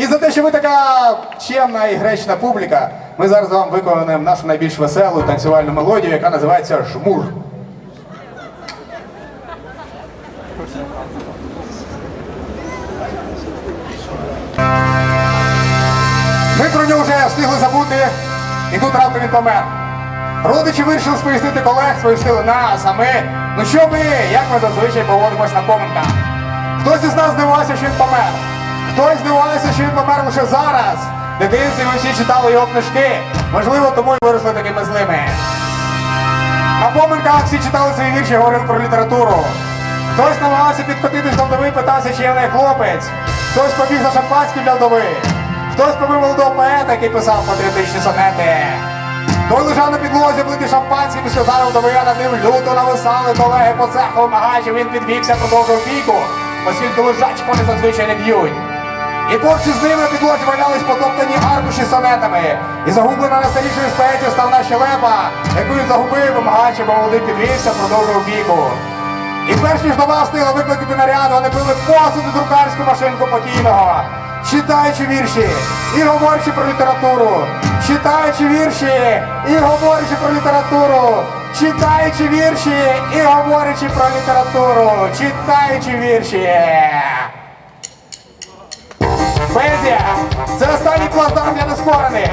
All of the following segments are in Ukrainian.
І за те, що ви така чемна і гречна публіка, ми зараз вам виконуємо нашу найбільш веселу танцювальну мелодію, яка називається Жмур. Ми про нього вже встигли забути, і тут раптом він помер. Родичі вирішили сповістити колег, сповістили нас, а ми, ну що ми, як ми зазвичай поводимось на поминках. Хтось із нас здивувався, що він помер. Хтось здивувався, що він помер лише зараз. В дитинстві ми всі читали його книжки. Можливо, тому й виросли такими злими. На поминках всі читали свої вірші, говорили про літературу. Хтось намагався підкотитись до вдови, питався, чи є в неї хлопець. Хтось побіг за шампанським для вдови. Хтось побив молодого поета, який писав патріотичні сонети. Той лежав на підлозі, облитий шампанським і сказав вдови, а над ним люто нависали колеги по цеху вимагаючи, він підвівся, продовжив бійку, оскільки лежачі вони зазвичай не б'ють. І поруч з ним на підлозі валялись потоптані аркуші з сонетами. І загублена найстарішою з поетів став наша лепа, яку він загубив, вимагаючи, бо молодий підвівся, продовжив бійку. І перш ніж дома встигла викликати наряд, вони пили посуд у друкарську машинку покійного, читаючи вірші і говорячи про літературу, читаючи вірші і говорячи про літературу, читаючи вірші і говорячи про літературу, читаючи вірші. Поезія це останній плацдарм для нескорених.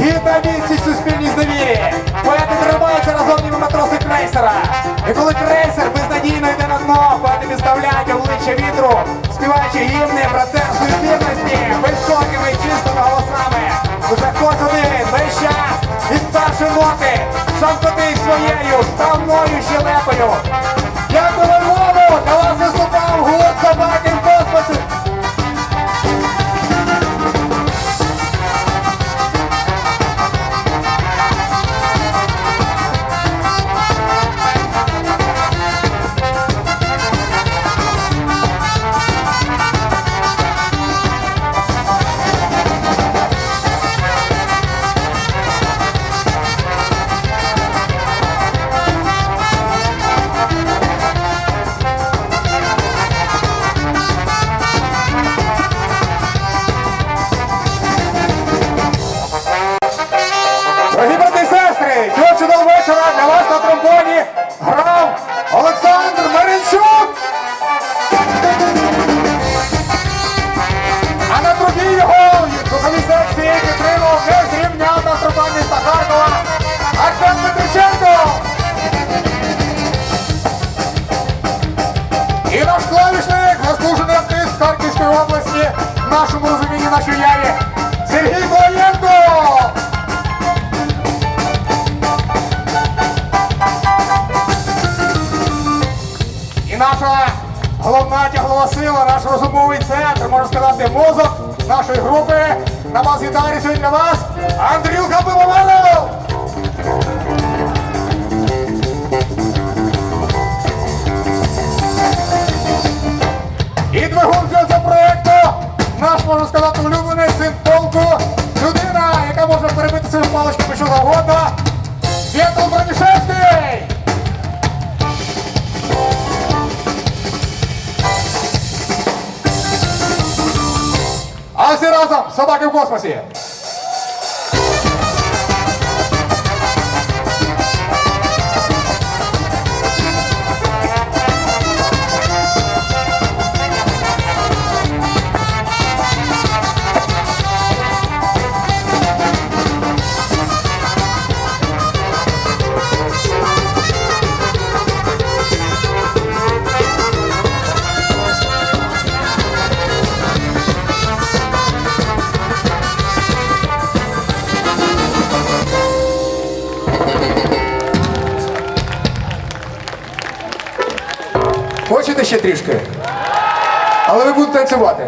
Гідна відсіч суспільній зневірі. Поети тримаються разом ніби матроси крейсера. І коли крейсер безнадійно йде на дно, поети підставляють обличчя вітру, співаючи гімни братерської вірності, високими чистими голосами. Уже хтось один, весь час, від першої ноти, шамкотить своєю, ставною щелепою. І наш клавішник, заслужений артист Харківської області, в нашому розумінні, нашій уяві, Сергій Колоєнко. І наша головна тяглова сила, наш розумовий центр, можна сказати, мозок нашої групи. На вас гітарі сьогодні для вас Андрюха Пивоваров! А разом собаки в космосі. Хочете ще трішки? Але ви будете танцювати.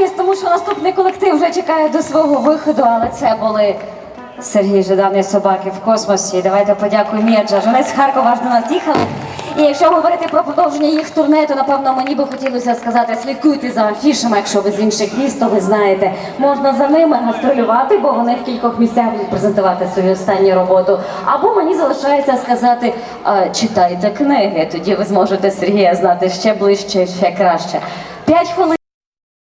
Можуть тому що наступний колектив вже чекає до свого виходу, але це були Сергій Жадан і собаки в космосі. Давайте подякуємо Мєджа. Вони з Харкова аж до нас їхали. І якщо говорити про продовження їх турне, то напевно мені би хотілося сказати, слідкуйте за афішами, якщо ви з інших міст, то ви знаєте, можна за ними гастролювати, бо вони в кількох місцях будуть презентувати свою останню роботу. Або мені залишається сказати, читайте книги, тоді ви зможете Сергія знати ще ближче, ще краще. П'ять хвилин.